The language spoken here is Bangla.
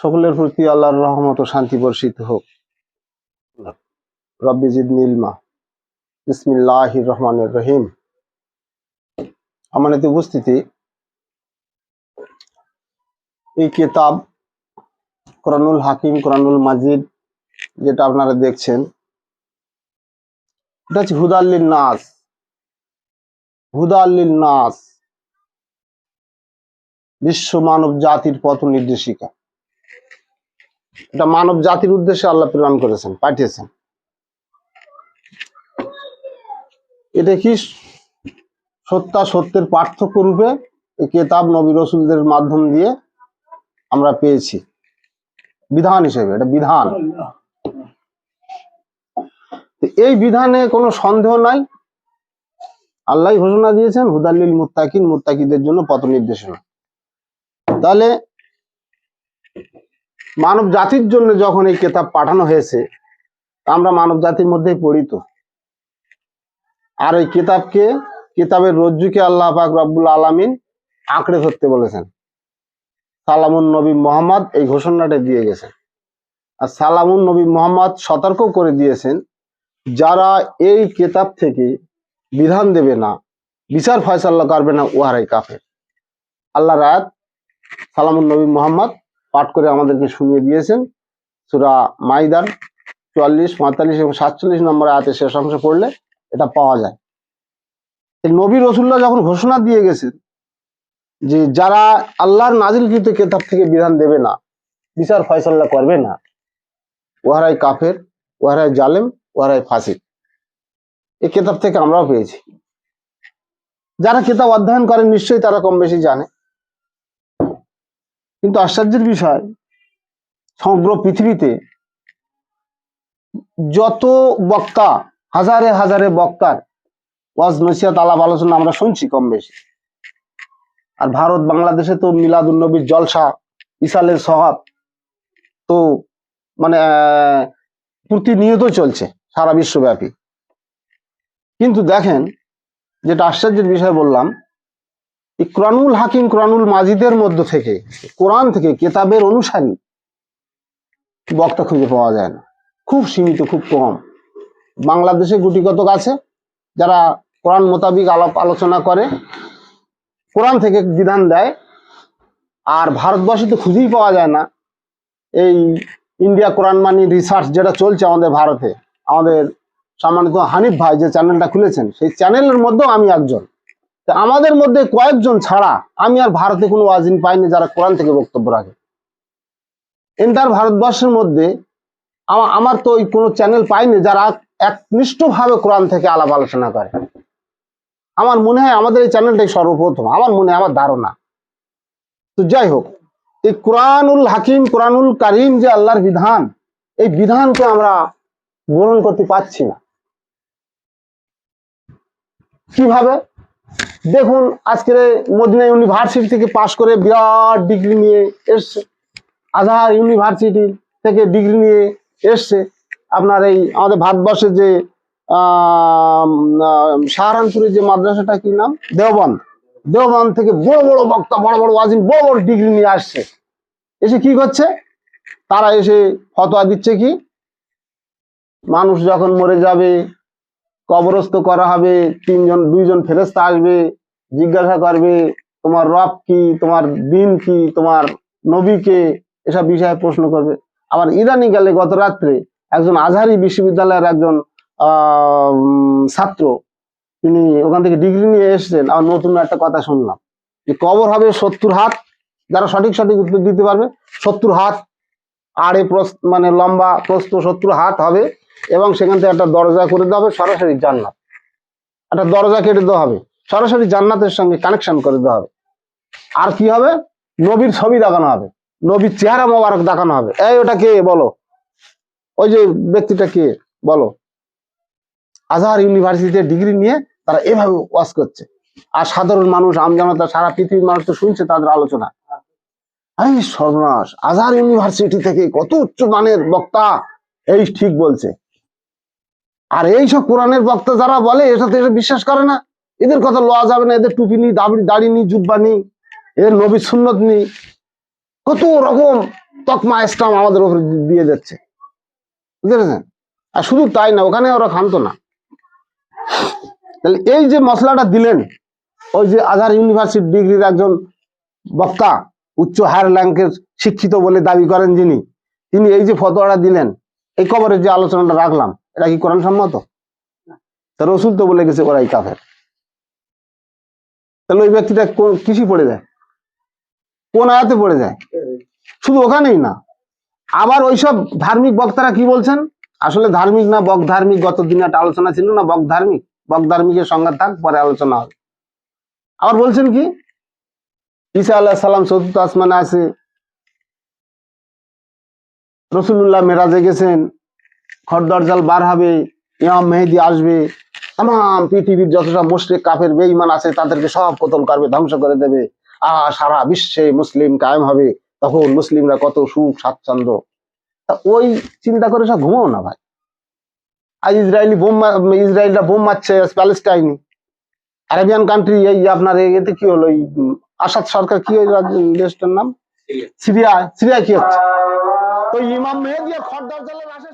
সকলের প্রতি আল্লাহর রহমত ও শান্তি বর্ষিত হোক। রব্বি জিদ নীলমা বিসমিল্লাহ রহমানের রহিম। আমার এতে উপস্থিতি। এই কিতাব কোরআনুল হাকিম, কোরআনুল মাজিদ, যেটা আপনারা দেখছেন, এটা হচ্ছে হুদাল্লিন নাস হুদাল্লিন নাস বিশ্ব মানব জাতির পথ নির্দেশিকা। এটা মানব জাতির উদ্দেশ্যে আল্লাহ প্রেরণ করেছেন, পাঠিয়েছেন। এটা কি সত্য, সত্যের পার্থক্য রূপে এই কেতাব নবী রসুলদের মাধ্যম দিয়ে আমরা পেয়েছি? বিধান হিসেবে, এটা বিধান। এই বিধানে কোনো সন্দেহ নাই? আল্লাহ ঘোষণা দিয়েছেন, হুদাল্লিল মুত্তাকিন, মুত্তাকিদের জন্য পথ নির্দেশনা তাহলে মানব জাতির জন্য যখন এই কেতাব পাঠানো হয়েছে আমরা মানব জাতির মধ্যেই পড়িত আর এই কিতাবকে, কিতাবের রজ্জুকে আল্লাহ পাক রব্বুল আলামিন আঁকড়ে ধরতে বলেছেন। সালামুন নবী মোহাম্মদ এই ঘোষণাটা দিয়ে গেছেন। আর সালামুন নবী মোহাম্মদ সতর্ক করে দিয়েছেন, যারা এই কেতাব থেকে বিধান দেবে না, বিচার ফয়সাল্লা করবে না, উহারাই কাফের। আল্লাহ রায়াত সালামুন নবী মোহাম্মদ পাঠ করে আমাদেরকে শুনিয়ে দিয়েছেন। সুরা মাইদার চুয়াল্লিশ, পঁয়তাল্লিশ এবং সাতচল্লিশ নম্বর আয়াতের শেষ অংশ পড়লে এটা পাওয়া যায়। নবী রসুল্লাহ যখন ঘোষণা দিয়ে গেছেন যে যারা আল্লাহর নাজিলকৃত কেতাব থেকে বিধান দেবে না, বিচার ফয়সাল্লা করবে না ওহারাই কাফের ওহারাই জালেম ওহারাই ফাসিক। এই কেতাব থেকে আমরাও পেয়েছি। যারা কেতাব অধ্যয়ন করেন নিশ্চয়ই তারা কম বেশি জানে। কিন্তু আশ্চর্যের বিষয়, সমগ্র পৃথিবীতে যত বক্তা, হাজারে হাজারে বক্তার ওয়াজ নসিয়াত আলাপ, আলোচনা আমরা শুনছি কম বেশি। আর ভারত, বাংলাদেশে তো মিলাদুল নবীর জলসা ইসালের সহাব তো মানে প্রতিনিয়ত চলছে সারা বিশ্বব্যাপী। কিন্তু দেখেন, যেটা আশ্চর্যের বিষয় বললাম এই কোরআনুল হাকিম, কোরআনুল মাজিদের মধ্য থেকে, কোরআন থেকে কেতাবের অনুসারী বক্তা খুঁজে পাওয়া যায় না। খুব সীমিত, খুব কম। বাংলাদেশে গুটি কতক আছে? যারা কোরআন মোতাবিক আলাপ আলোচনা করে, কোরআন থেকে বিধান দেয়, আর ভারতবর্ষে তো খুঁজেই পাওয়া যায় না। এই ইন্ডিয়া কোরআন মানি রিসার্চ যেটা চলছে আমাদের ভারতে, আমাদের সম্মানিত হানিফ ভাই যে চ্যানেলটা খুলেছেন, সেই চ্যানেলের মধ্যেও আমি একজন। তা আমাদের মধ্যে কয়েকজন ছাড়া আমি আর ভারতে কোনো ওয়াজিন পাইনি যারা কোরআন থেকে বক্তব্য রাখে। এন্টার ভারতবর্ষের মধ্যে আমা- আমার তো ওই কোনো চ্যানেল পাইনি যারা একনিষ্ঠভাবে কোরআন থেকে আলাপ আলোচনা করে। আমার মনে হয় আমাদের এই চ্যানেলটাই সর্বপ্রথম, আমার মনে আমার ধারণা। তো যাই হোক, এই কোরআনুল হাকিম, কোরআনুল কারিম যে আল্লাহর বিধান, এই বিধানকে আমরা গ্রহণ করতে পারছি না। কীভাবে? দেখুন, আজকের মদিনা ইউনিভার্সিটি থেকে পাশ করে বিরাট ডিগ্রি নিয়ে এসছে। আজহার ইউনিভার্সিটি থেকে ডিগ্রি নিয়ে এসছে। আপনার এই আমাদের ভারতবর্ষে যে সাহারানপুরের যে মাদ্রাসাটা, কি নাম? দেওবন্দ। দেওবন্দ থেকে বড় বড় বক্তা, বড় বড় ওয়াজিন বড় বড় ডিগ্রি নিয়ে আসছে। এসে কি করছে? তারা এসে ফতোয়া দিচ্ছে কি? মানুষ যখন মরে যাবে কবরস্থ করা হবে, তিনজন, দুইজন ফেরেস্তা আসবে, জিজ্ঞাসা করবে, তোমার রব কি? তোমার দিন কি? তোমার নবীকে এসব বিষয়ে প্রশ্ন করবে। আবার ইরানি গেলে গত রাত্রে একজন আজহারি বিশ্ববিদ্যালয়ের একজন ছাত্র, তিনি ওখান থেকে ডিগ্রি নিয়ে এসেছেন। আর নতুন একটা কথা শুনলাম যে কবর হবে সত্তর হাত। যারা সঠিক সঠিক উত্তর দিতে পারবে, সত্তর হাত। আড়ে মানে লম্বা প্রস্ত সত্তর হাত হবে। এবং সেখান থেকে একটা দরজা করে দেওয়া হবে, সরাসরি জান্নাত। একটা দরজা কেটে দেওয়া হবে, সরাসরি জান্নাতের সঙ্গে কানেকশন করে দেওয়া হবে। আর কি হবে? নবীর ছবি দেখানো হবে, নবীর চেহারা মোবারক দেখানো হবে। এই, ওটা কে? বলো। ওই যে ব্যক্তিটা কে? বলো। আজহার ইউনিভার্সিটিতে ডিগ্রি নিয়ে তারা এভাবে ওয়াজ করছে। আর সাধারণ মানুষ আমজনতা সারা পৃথিবীর মানুষ তো শুনছে তাদের আলোচনা। এই সর্বনাশ, আজহার ইউনিভার্সিটি থেকে কত উচ্চ মানের বক্তা? এই ঠিক বলছে। আর এই সব কোরআনের বক্তা যারা বলে এটাতে এসব বিশ্বাস করে না। এদের কথা লওয়া যাবে না, এদের টুপি নি দাবড়ি দাড়ি নি জুব্বা নি এদের নবী সুন্নত নি কত রকম তকমা স্টাম আমাদের উপরে দিয়ে যাচ্ছে। বুঝতে পেরেছেন? আর শুধু তাই না, ওখানে ওরা খামতো না। তাহলে এই যে মশলাটা দিলেন, ওই যে আধার ইউনিভার্সিটি ডিগ্রির একজন বক্তা, উচ্চ হায়ার র্যাঙ্কের শিক্ষিত বলে দাবি করেন যিনি, তিনি এই যে ফতোয়াটা দিলেন, এই কবরের যে আলোচনাটা রাখলাম এটা কি কোরআন সম্মত তা রসুল তো বলে গেছে ওরাই কাফের। তাহলে ওই ব্যক্তিটা কিসই পড়ে যায়? কোন আয়াতে পড়ে যায়? শুধু ওখানেই না। আবার ওইসব ধার্মিক বক্তারা কি বলছেন? আসলে ধার্মিক না বক ধার্মিক গত দিনে একটা আলোচনা ছিল না বক ধার্মিক বক ধার্মিকের সংজ্ঞা থাক পরে আলোচনা হবে। আবার বলছেন কি? ঈসা আল্লাহ সালাম চতুর্থ আসমানে আছে। রসুল্লাহ মেরাজে গেছেন। খরদরজাল বার হবে ইমাম মেহেদি আসবে তাম পৃথিবীর যতটা মুশরিক কাফের বেঈমান আছে তাদেরকে সব কতল করবে ধ্বংস করে দেবে। আহ সারা বিশ্বে মুসলিম কায়েম হবে তখন মুসলিমরা কত সুখ স্বাচ্ছন্দ্য। তা ওই চিন্তা করে সব ঘুমাও না ভাই। আর ইসরায়েলি বোম ইসরায়েলরা বোম মারছে প্যালেস্টাইনি। আরেবিয়ান কান্ট্রি এই আপনার এতে কি হলো আসাদ সরকার কি ওই দেশটার নাম? সিরিয়া। সিরিয়া কি হচ্ছে? তো ইমাম মেহেদি আর খরদার জালের আসে